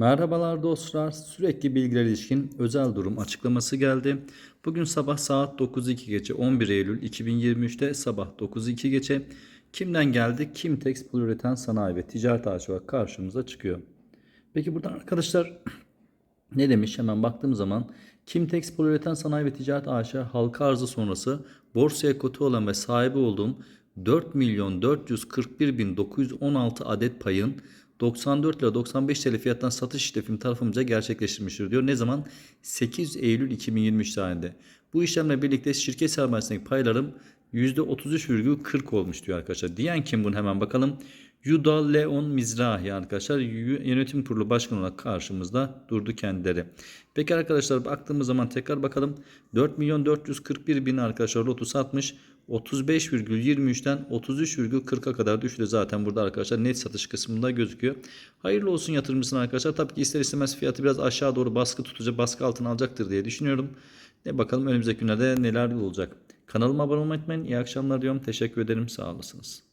Merhabalar dostlar. Sürekli bilgiler ilişkin özel durum açıklaması geldi. Bugün sabah saat 9.02 geçe 11 Eylül 2023'te sabah 9.02 geçe kimden geldi? Kimtex Poliüretan Sanayi ve Ticaret AŞ olarak karşımıza çıkıyor. Peki buradan arkadaşlar ne demiş? Hemen baktığım zaman Kimtex Poliüretan Sanayi ve Ticaret AŞ halka arzı sonrası borsaya kotu olan ve sahibi olduğum 4 milyon 441 bin 916 adet payın 94 lira 95 TL fiyattan satış işlemi tarafımıza gerçekleştirmiştir diyor. Ne zaman? 8 Eylül 2023 tarihinde. Bu işlemle birlikte şirket sermayesindeki paylarım %33,40 olmuş diyor arkadaşlar. Diyen kim bunu hemen bakalım. Yuda Leon Mizrahi arkadaşlar yönetim kurulu başkanı olarak karşımızda durdu kendileri. Peki arkadaşlar baktığımız zaman tekrar bakalım. 4 milyon 441 bin arkadaşlar lotu satmış. 35,23'ten 33,40'a kadar düştü zaten burada arkadaşlar net satış kısmında gözüküyor. Hayırlı olsun yatırımcısına arkadaşlar. Tabii ki ister istemez fiyatı biraz aşağı doğru baskı tutacak, baskı altına alacaktır diye düşünüyorum. Ne bakalım önümüzdeki günlerde neler olacak. Kanalıma abone olmayı unutmayın. İyi akşamlar diyorum. Teşekkür ederim. Sağ olasınız.